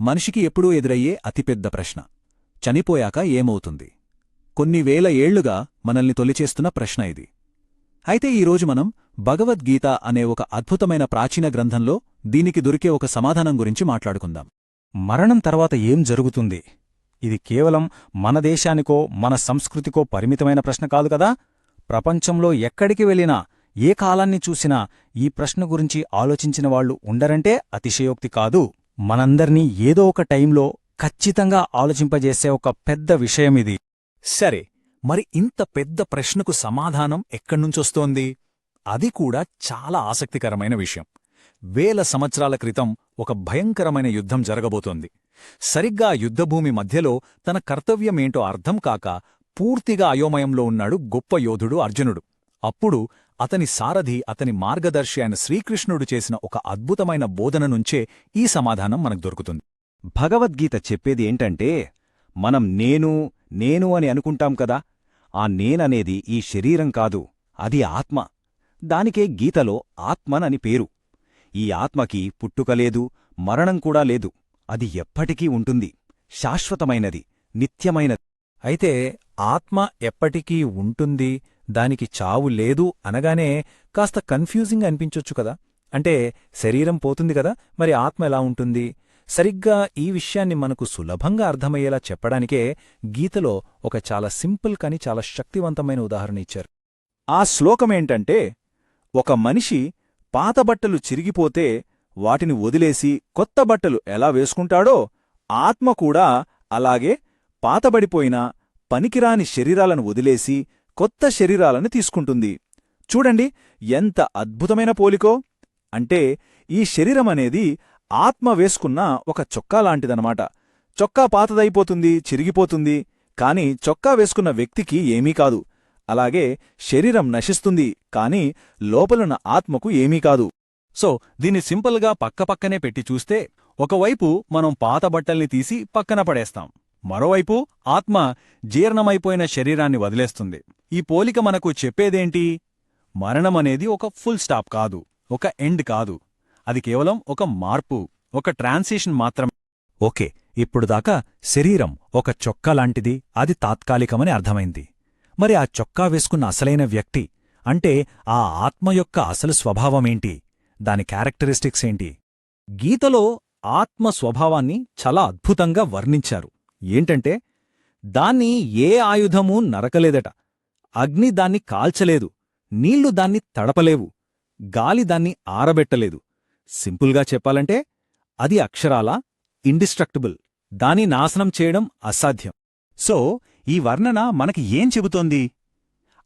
మనిషికి ఎప్పుడూ ఎదురయ్యే అతిపెద్ద ప్రశ్న. చనిపోయాక ఏమవుతుంది? కొన్ని వేల ఏళ్ళుగా మనల్ని తొలిచేస్తున్న ప్రశ్న ఇది. అయితే ఈరోజు మనం భగవద్గీత అనే ఒక అద్భుతమైన ప్రాచీన గ్రంథంలో దీనికి దొరికే ఒక సమాధానం గురించి మాట్లాడుకుందాం. మరణం తర్వాత ఏం జరుగుతుంది? ఇది కేవలం మన దేశానికో మన సంస్కృతికో పరిమితమైన ప్రశ్న కాదు కదా? ప్రపంచంలో ఎక్కడికి వెళ్ళినా ఏ కాలాన్ని చూసినా ఈ ప్రశ్న గురించి ఆలోచించిన వాళ్ళు ఉండరంటే అతిశయోక్తి కాదు. మనందర్నీ ఏదో ఒక టైంలో ఖచ్చితంగా ఆలోచింపజేసే ఒక పెద్ద విషయమిది సరే మరి ఇంత పెద్ద ప్రశ్నకు సమాధానం ఎక్కడ్నుంచొస్తోంది అది కూడా చాలా ఆసక్తికరమైన విషయం. వేల సంవత్సరాల క్రితం ఒక భయంకరమైన యుద్ధం జరగబోతోంది. సరిగ్గా యుద్ధభూమి మధ్యలో తన కర్తవ్యమేంటో అర్థం కాక పూర్తిగా అయోమయంలో ఉన్నాడు గొప్ప యోధుడు అర్జునుడు. అప్పుడు అతని సారథి అతని మార్గదర్శి అయిన శ్రీకృష్ణుడు చేసిన ఒక అద్భుతమైన బోధన నుంచే ఈ సమాధానం మనకు దొరుకుతుంది. భగవద్గీత చెప్పేది ఏంటంటే మనం నేను నేను అని అనుకుంటాం కదా ఆ నేననేది ఈ శరీరం కాదు అది ఆత్మ. దానికే గీతలో ఆత్మనని పేరు. ఈ ఆత్మకి పుట్టుకలేదు మరణం కూడా లేదు అది ఎప్పటికీ ఉంటుంది శాశ్వతమైనది నిత్యమైనది. అయితే ఆత్మ ఎప్పటికీ ఉంటుంది? దానికి చావు లేదు అనగానే కాస్త కన్ఫ్యూజింగ్ అనిపించొచ్చు కదా. అంటే శరీరం పోతుంది కదా మరి ఆత్మ ఎలా ఉంటుంది? సరిగ్గా ఈ విషయాన్ని మనకు సులభంగా అర్థమయ్యేలా చెప్పడానికే గీతలో ఒక చాలా సింపుల్ కాని చాలా శక్తివంతమైన ఉదాహరణ ఇచ్చారు. ఆ శ్లోకమేంటంటే ఒక మనిషి పాత బట్టలు చిరిగిపోతే వాటిని వదిలేసి కొత్త బట్టలు ఎలా వేసుకుంటాడో ఆత్మ కూడా అలాగే పాతబడిపోయిన పనికిరాని శరీరాలను వదిలేసి కొత్త శరీరాలను తీసుకుంటుంది. చూడండి ఎంత అద్భుతమైన పోలికో! అంటే ఈ శరీరమనేది ఆత్మ వేసుకున్న ఒక చొక్కా లాంటిదనమాట చొక్కా పాతదైపోతుంది చిరిగిపోతుంది కాని చొక్కా వేసుకున్న వ్యక్తికి ఏమీ కాదు. అలాగే శరీరం నశిస్తుంది కాని లోపలున్న ఆత్మకు ఏమీ కాదు. సో దీన్ని సింపుల్గా పక్కపక్కనే పెట్టి చూస్తే ఒకవైపు మనం పాత బట్టల్ని తీసి పక్కన పడేస్తాం. మరోవైపు ఆత్మ జీర్ణమైపోయిన శరీరాన్ని వదిలేస్తుంది. ఈ పోలిక మనకు చెప్పేదేంటి? మరణమనేది ఒక ఫుల్ స్టాప్ కాదు ఒక ఎండ్ కాదు. అది కేవలం ఒక మార్పు ఒక ట్రాన్సిషన్ మాత్రమే. ఓకే ఇప్పుడు దాకా శరీరం ఒక చొక్కా లాంటిది అది తాత్కాలికమని అర్థమైంది. మరి ఆ చొక్కా వేసుకున్న అసలైన వ్యక్తి అంటే ఆ ఆత్మ యొక్క అసలు స్వభావమేంటి దాని క్యారెక్టరిస్టిక్స్ ఏంటి? గీతలో ఆత్మ స్వభావాన్ని చాలా అద్భుతంగా వర్ణించారు. ఏంటంటే దాన్ని ఏ ఆయుధమూ నరకలేదట. అగ్ని దాన్ని కాల్చలేదు నీళ్ళు దాన్ని తడపలేవు గాలి దాన్ని ఆరబెట్టలేదు. సింపుల్గా చెప్పాలంటే అది అక్షరాల ఇండిస్ట్రక్టబుల్. దాని నాశనం చేయడం అసాధ్యం. సో ఈ వర్ణన మనకి ఏం చెబుతోంది?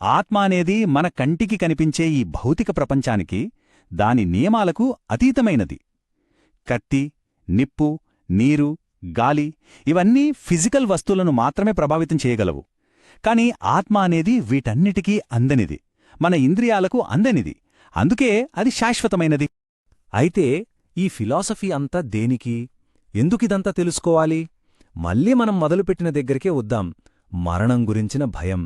ఆత్మ అనేది మన కంటికి కనిపించే ఈ భౌతిక ప్రపంచానికి దాని నియమాలకు అతీతమైనది. కత్తి నిప్పు నీరు గాలి ఇవన్నీ ఫిజికల్ వస్తువులను మాత్రమే ప్రభావితం చేయగలవు. కాని ఆత్మ అనేది వీటన్నిటికీ అందనిది మన ఇంద్రియాలకు అందనిది అందుకే అది శాశ్వతమైనది. అయితే ఈ ఫిలాసఫీ అంతా దేనికి? ఎందుకిదంతా తెలుసుకోవాలి? మళ్ళీ మనం మొదలుపెట్టిన దగ్గరికే వద్దాం. మరణం గురించిన భయం.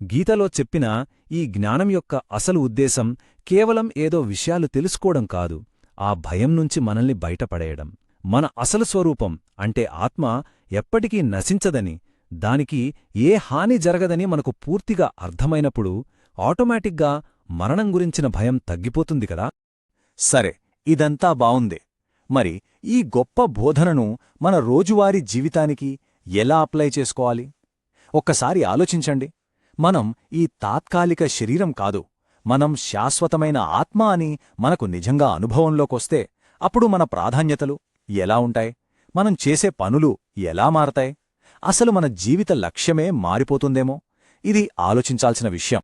గీతలో చెప్పిన ఈ జ్ఞానం యొక్క అసలు ఉద్దేశం కేవలం ఏదో విషయాలు తెలుసుకోవడం కాదు. ఆ భయం నుంచి మనల్ని బయటపడేయడం. మన అసలు స్వరూపం అంటే ఆత్మ ఎప్పటికీ నశించదని దానికి ఏ హాని జరగదని మనకు పూర్తిగా అర్థమైనప్పుడు ఆటోమేటిక్గా మరణం గురించిన భయం తగ్గిపోతుంది కదా? సరే ఇదంతా బావుందే. మరి ఈ గొప్ప బోధనను మన రోజువారీ జీవితానికి ఎలా అప్లై చేసుకోవాలి? ఒక్కసారి ఆలోచించండి. మనం ఈ తాత్కాలిక శరీరం కాదు మనం శాశ్వతమైన ఆత్మ అని మనకు నిజంగా అనుభవంలోకొస్తే అప్పుడు మన ప్రాధాన్యతలు ఎలా ఉంటాయి? మనం చేసే పనులు ఎలా మారతాయి? అసలు మన జీవిత లక్ష్యమే మారిపోతుందేమో? ఇది ఆలోచించాల్సిన విషయం.